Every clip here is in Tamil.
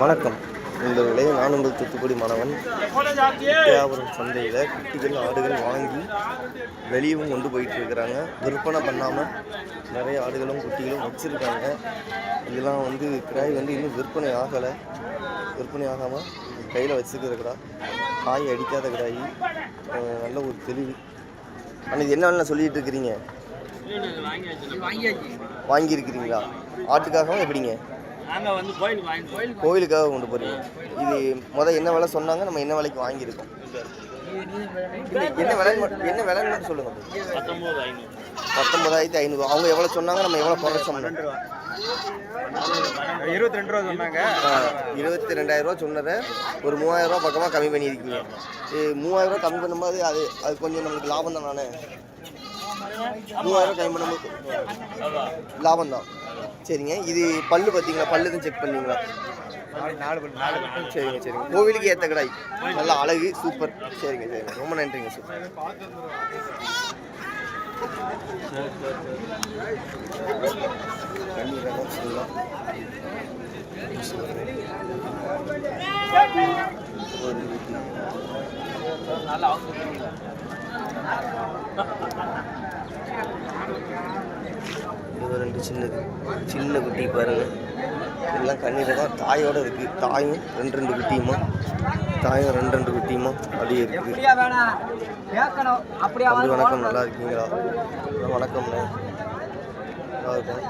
வணக்கம். இந்த நண்பர்களே நான் உங்கள் தூத்துக்குடி மாணவன் வியாபாரம் சந்தையில் குட்டிகள் ஆடுகள் வாங்கி வெளியவும் கொண்டு போயிட்டு இருக்கிறாங்க விற்பனை பண்ணாமல் நிறைய ஆடுகளும் குட்டிகளும் வச்சுருக்காங்க. இதெல்லாம் வந்து கிராய் வந்து இன்னும் விற்பனை ஆகலை. விற்பனை ஆகாமல் கையில் வச்சுருக்கிற காய் அடிக்காத கிடாயி நல்ல ஒரு தெளிவு. ஆனால் இது என்ன சொல்லிகிட்டு இருக்கிறீங்க? வாங்கியிருக்கிறீங்களா? ஆட்டுக்காகவும் எப்படிங்க? நாங்கள் வந்து கோயில் வாங்கி கோயில் கோயிலுக்காக கொண்டு போறீங்க. இது முத என்ன விலை சொன்னாங்க? நம்ம என்ன விலைக்கு வாங்கியிருக்கோம்? என்ன விலை என்ன விலைன்னு சொல்லுங்க. பத்தொம்போது ஐநூறு பத்தொன்பதாயிரத்தி ஐநூறு. அவங்க எவ்வளோ சொன்னாங்க? நம்ம எவ்வளோ குறைச்சோம் இருபத்தி ரெண்டு ரூபா சொன்னாங்க. இருபத்தி ரெண்டாயிரம் ரூபா சொன்னதை ஒரு மூவாயிரம் ரூபா பக்கமாக கம்மி பண்ணியிருக்கீங்க. இது மூவாயிரம் ரூபா கம்மி பண்ணும்போது அது அது கொஞ்சம் நம்மளுக்கு லாபம் தான்? நானே மூவாயிரம் டைம் கம்மி பண்ணும்போது லாபம் தான் சரிங்க. இது பல்லு பார்த்தீங்களா? பல்லு தான் செக் பண்ணீங்களா? சரிங்க சரிங்க. கோவிலுக்கு ஏற்ற கடாய். நல்ல அழகு சூப்பர் சரிங்க சரிங்க. ரொம்ப நன்றிங்க சார் நல்லா இது ரெண்டு சின்னது. சின்ன குட்டி பாருங்க. எல்லாம் கண்ணீர் தான் தாயோட இருக்கு. தாயும் ரெண்டு ரெண்டு குட்டியுமா? தாயும் ரெண்டு ரெண்டு குட்டியுமா? அப்படியே இருக்கு. தம்பி வணக்கம். நல்லா இருக்கீங்களா வணக்கம்ண்ணே. நல்லா இருக்கேன்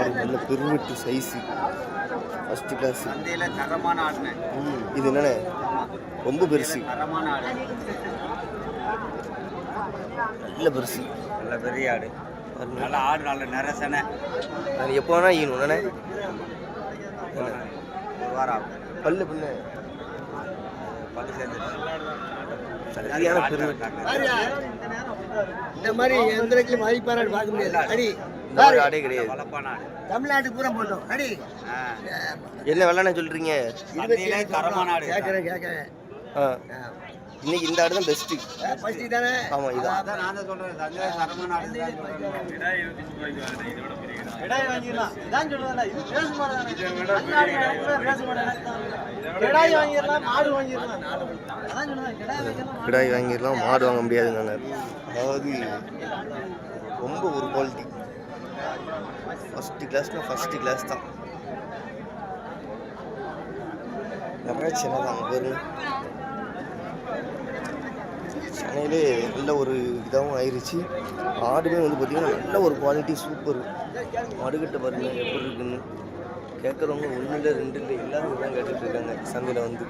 ஒரு நல்ல பெருவெட்டு சைஸு ஃபஸ்ட்டு கிளாஸ் இது என்னண்ணே? ரொம்ப பெருசு. நல்ல பெருசு. நல்ல பெரிய ஆடு. பாருங்க. நல்ல ஆடு நல்ல நிறசனை அது எப்போ வேணா ஈனும் என்னண்ணே ஒரு வாரம் ஆகும். பல்லு பின்ன. பல்லு சேர்ந்து இந்த மாதிரி எந்த இடத்துலயும் மதிப்பாரான்னு பார்க்க முடியாது. அடி ஆடே கிடையாது. தமிழ்நாட்டுக்கு பூரா போட்டோம். அடி. என்ன வெள்ளண்ணே சொல்றீங்க? கேட்கறேன் கேட்கறேன். ஆ. இன்னைக்கு இந்த ஆடு தான் பெஸ்ட்டு ஃபர்ஸ்ட் தானே ஆமாம் இது. அதான் நான் தான் சொல்றேன் சந்தையில தரமான ஆடு தான். கிடாய் வாங்கிடலாம் மாடு வாங்க முடியாதுங்க அதாவது ரொம்ப ஒரு குவாலிட்டி ஃபஸ்ட்டு கிளாஸ்னால் ஃபஸ்ட்டு கிளாஸ் தான். நிறைய சின்ன தான் பாருங்க. சென்னையிலே நல்ல ஒரு இதாகவும் ஆயிடுச்சு ஆடுமே வந்து பார்த்திங்கன்னா நல்ல ஒரு குவாலிட்டி சூப்பர் மாடுகிட்ட பாருங்கள் எப்படி இருக்குன்னு. கேட்குறவங்க ஒன்று இல்லை ரெண்டு இல்லை எல்லாரும் தான் கேட்டுட்டு இருக்காங்க சந்தையில் வந்து.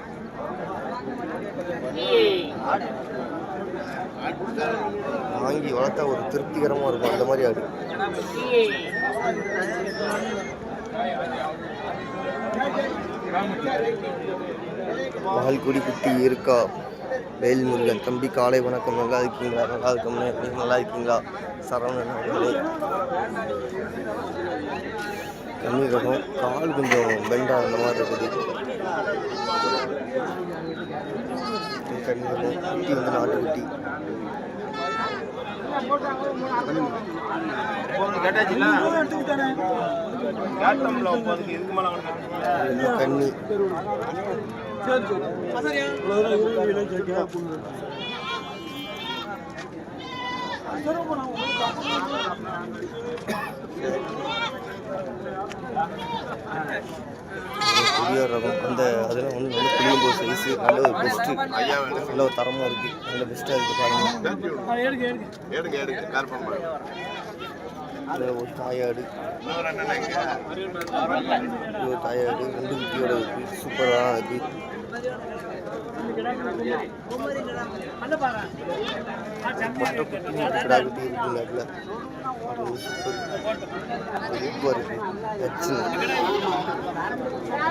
வாங்கி வளர்த்தா ஒரு திருப்திகரமாக இருக்கும் அந்த மாதிரி ஆடு. பால் குடி குட்டி இருக்கா? வேல்முருகன். தம்பி காலை வணக்கம். நல்லா இருக்கீங்களா நல்லா இருக்கோம்னே நீங்கள் நல்லா இருக்கீங்களா சரவணன் ரகம் கால் கொஞ்சம் பெண்டா அந்த மாதிரி இருக்குது. குட்டி வந்து நாட்டுக்குட்டி கன்னி புதிய ரகம் அந்த அதெல்லாம் வந்து நல்ல புளியம்போது சைஸு நல்ல ஒரு பெஸ்ட்டு நல்ல ஒரு தரமாக இருக்குது நல்ல பெஸ்ட்டாக இருக்குது பாருங்கள் அதில் ஒரு தாயாடு ஒரு தாயாடு ரெண்டு குட்டியோட இருக்குது சூப்பராக இருக்குது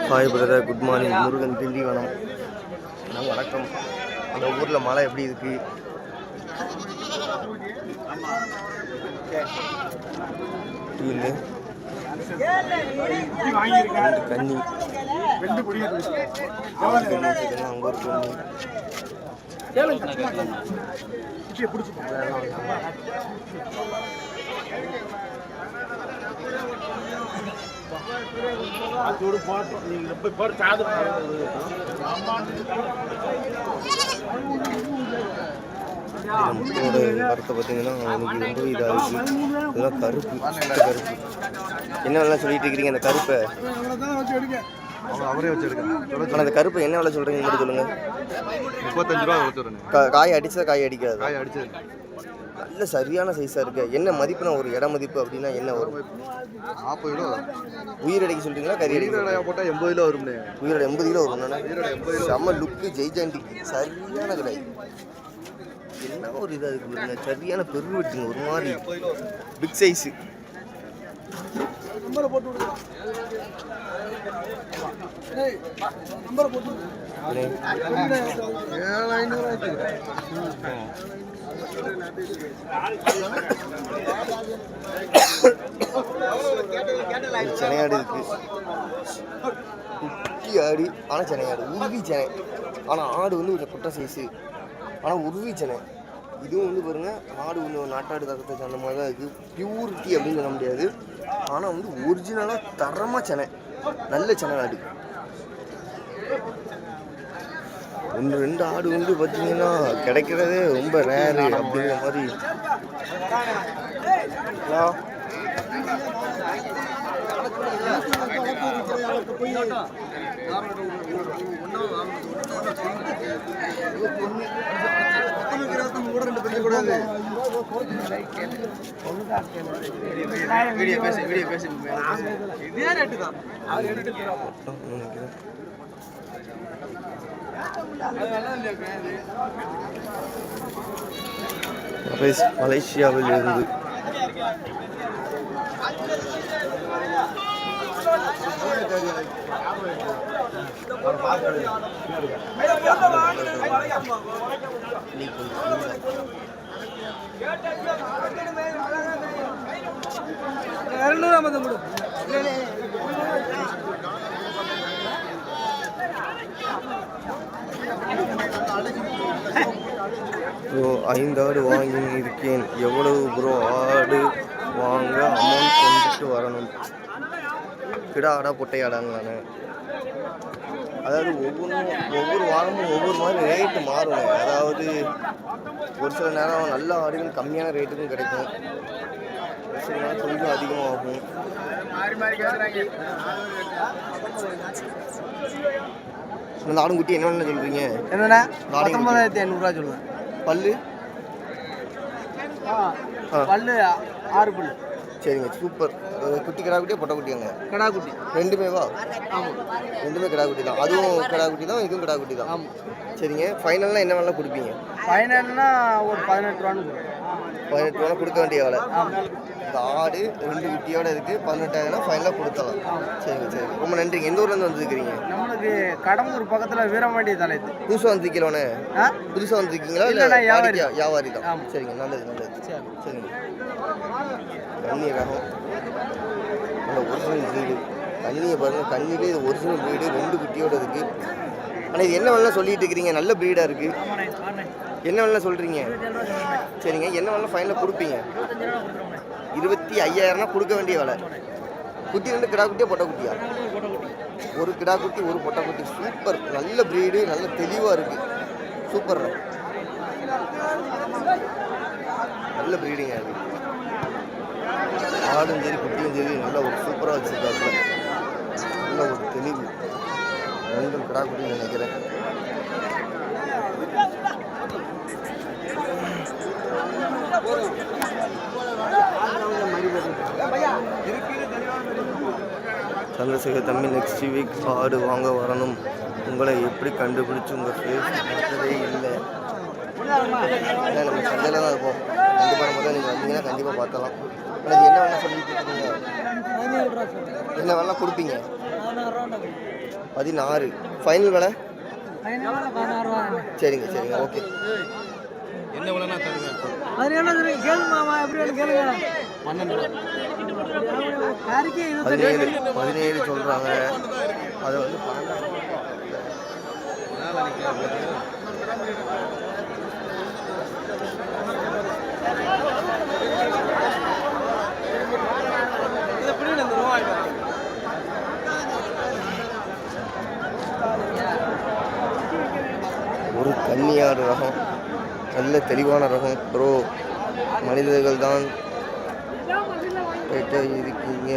hi brother good morning Murugan Tindivanam நான் வணக்கம். அந்த ஊரில் மழை எப்படி இருக்கு? இல்லை. டீலு ரெண்டு கன்னி ஆறு கன்னி வச்சுருக்காங்க அங்கே ஒரு கன்னி இந்த முட்டையோட கருத்தை பார்த்தீங்கன்னா அவனுக்கு ரொம்ப இதாக இருக்குது இதெல்லாம் கருப்பு என்ன வேலை சொல்லிட்டு இருக்கிறீங்க அந்த கருப்பை? அவரே அந்த கருப்பை என்ன வேலை சொல்கிறீங்க மட்டும் சொல்லுங்கள் முப்பத்தஞ்சு ரூபா வச்சுருங்க காய் அடிச்சா காய் அடிக்காது. காய் அடிச்சது. நல்ல சரியான சைஸாக இருக்கு. என்ன மதிப்புனா ஒரு இட மதிப்பு அப்படின்னா என்ன வரும்? நாற்பது கிலோ உயிர் அடிக்க சொல்றீங்களா கறி அடிக்க போட்டால் எண்பது கிலோ வரும்னே. உயிரோட எண்பது கிலோ வரும் செம்ம லுக்கு ஜெய்ஜாண்டி சரியான கடை என்ன ஒரு இதாக இருக்கு பாருங்க சரியான பெருவெட்டுங்க ஒரு மாதிரி. பிக் சைஸு ஏழு ஐநூறு ஆச்சு செனையாடு இருக்கு. குட்டி ஆடு ஆனால் செனையாடு உருவி செனை ஆனால் ஆடு வந்து கொஞ்சம் குட்டை சைஸு ஆனால் உருவி செனை இதுவும் வந்து பாருங்க ஆடு கொஞ்சம் நாட்டாடு தக்கத்தை அந்த மாதிரி தான் இருக்குது பியூரிட்டி அப்படின்னு சொல்ல முடியாது. ஆனால் வந்து ஒரிஜினலாக தரமாக செனை நல்ல செனை ஆடு. ஒன்று ரெண்டு ஆடு வந்து பார்த்தீங்கன்னா கிடைக்கிறதே ரொம்ப ரேரு அப்படிங்கிற மாதிரி. ஹலோ? வீடியோ வீடியோ மலேசியாவில் இருந்து ப்ரோ ஐந்து ஆடு வாங்கி இருக்கேன். எவ்வளவு ப்ரோ ஆடு வாங்க அமௌண்ட் கொண்டுட்டு வரணும். கிடா ஆடா பொட்டை ஆடாங்களாண்ணே அதாவது ஒவ்வொன்றும் ஒவ்வொரு வாரமும் ஒவ்வொரு மாதிரி ரேட்டு மாறும். அதாவது ஒரு சில நேரம் நல்ல ஆடுகள் கம்மியான ரேட்டுக்கும் கிடைக்கும். ஒரு சில நேரம் கொஞ்சம் அதிகமாகும். இந்த ஆடுங்குட்டி என்னென்ன சொல்கிறீங்க நாளைக்கு பத்தொன்பதாயிரத்தி ஐநூறுரூவா சொல்லுவேன் பல்லு? பல்லு ஆறு பல்லு. சரிங்க சூப்பர். குட்டி கிடா குட்டியா பொட்டை குட்டியாங்க? கடா குட்டி ரெண்டுமே வா ஆமாம் ரெண்டுமே கிடா குட்டி தான். அதுவும் கிடா குட்டி தான் இதுவும் கிடா குட்டி தான். ஆமாம் சரிங்க. ஃபைனல்லாம் என்ன வேலை கொடுப்பீங்க? ஃபைனல்னா ஒரு பதினெட்டு ரூபான்னு பதினெட்டு ரூபா கொடுக்க வேண்டிய வேலை. இந்த ஆடு ரெண்டு குட்டியோட இருக்கு. பதினெட்டாயிரம் ஃபைனலாக கொடுத்தலாம் சரிங்க சரி ரொம்ப நன்றிங்க. எந்த ஊர்லேருந்து வந்துருக்கிறீங்க? நம்மளுக்கு கடம்பூர் பக்கத்தில் வீரமாண்டி தலைத்து புதுசாக வந்திருக்கீங்களே ஆ? புதுசாக வந்திருக்கீங்களா? இல்லை வியாபாரி. தான். சரிங்க நல்லது நல்லது. சரி. சரிங்க. கண்ணி ரகம் அந்த ஒரிஜினல் வீடு. கண்ணியை பாருங்கள் கண்ணிலே இது ஒரிஜினல் வீடு ரெண்டு குட்டியோட இருக்கு. ஆனால் இது என்ன வேணாலும் சொல்லிட்டு இருக்கிறீங்க? நல்ல ப்ரீடாக இருக்குது என்ன வேணாலும் சொல்கிறீங்க சரிங்க என்ன வேணாலும் ஃபைனலாக கொடுப்பீங்க? இருபத்தி ஐயாயிரம்னா கொடுக்க வேண்டிய வேலை. குட்டி ரெண்டு கிடா குட்டியா பொட்டை குட்டியா? ஒரு கிடா குட்டி ஒரு பொட்டை குட்டி. சூப்பர் நல்ல ப்ரீடு நல்ல தெளிவாக இருக்குது சூப்பர் நல்ல ப்ரீடிங்காக அது ஆடும் சரி குட்டியும் சரி நல்ல ஒரு சூப்பராக வச்சுருக்காப்புல நல்ல ஒரு தெளிவு. ரெண்டும் கிடா குட்டின்னு நினைக்கிறேன். சந்திரசேகர் தம்பி நெக்ஸ்ட் வீக் ஆடு வாங்க வரணும். உங்களை எப்படி கண்டுபிடிச்சு உங்கள் ஃபேஸ் பார்த்ததே இல்லை. நம்ம சந்தையில் தான் இருப்போம். கண்டிப்பாக நம்ம தான் நீங்கள் வந்தீங்கன்னா கண்டிப்பாக பார்த்தலாம் அது என்ன வேணா சொல்லிட்டு இருக்கீங்க என்ன வேணா கொடுப்பீங்க? பதினாறு. ஃபைனல் விலை? சரிங்க சரிங்க. ஓகே பதினேழு பதினேழு சொல்கிறாங்க அது வந்து பன்னெண்டாயிரம் ஒரு கன்னியாடு ரகம் நல்ல தெளிவான ரகம். ப்ரோ மனிதர்கள் தான் டைட்டாக இருக்கீங்க.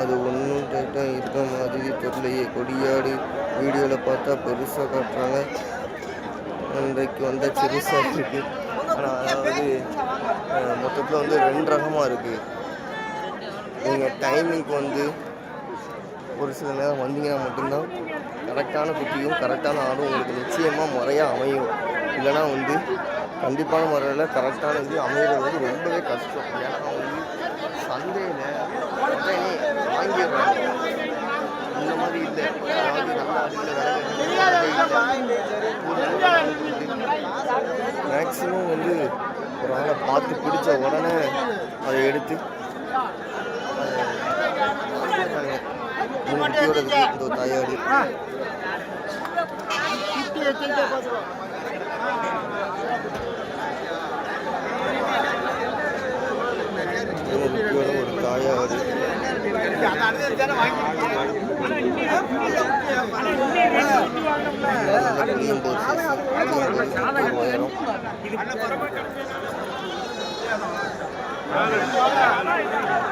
அது ஒன்றும் டைட்டாக இருக்க மாதிரி தெரியலையே. கொடியாடு வீடியோவில் பார்த்தா பெருசாக காட்டுறாங்க. இன்றைக்கு வந்த பெருசாக இருக்குது ஆனால் அதாவது மொத்தத்தில் வந்து ரெண்டு ரகமாக இருக்குது நீங்கள் டைமிங்க்கு வந்து ஒரு சில நேரம் வந்தீங்கன்னா மட்டும்தான் கரெக்டான குட்டியும் கரெக்டான ஆடும் உங்களுக்கு நிச்சயமாக முறையாக அமையும். இல்லைனா வந்து கண்டிப்பான முறையில் கரெக்டான இது அமைகிறது வந்து ரொம்பவே கஷ்டம். ஏன்னா வந்து சந்தையில் உடனே வாங்கிடுறாங்க. இந்த மாதிரி இல்லை. அதாவது நல்ல மேக்ஸிமம் வந்து ஒரு ஆளை பார்த்து பிடிச்ச உடனே அதை எடுத்து அதை இந்த ஒரு தாயாடு மூணு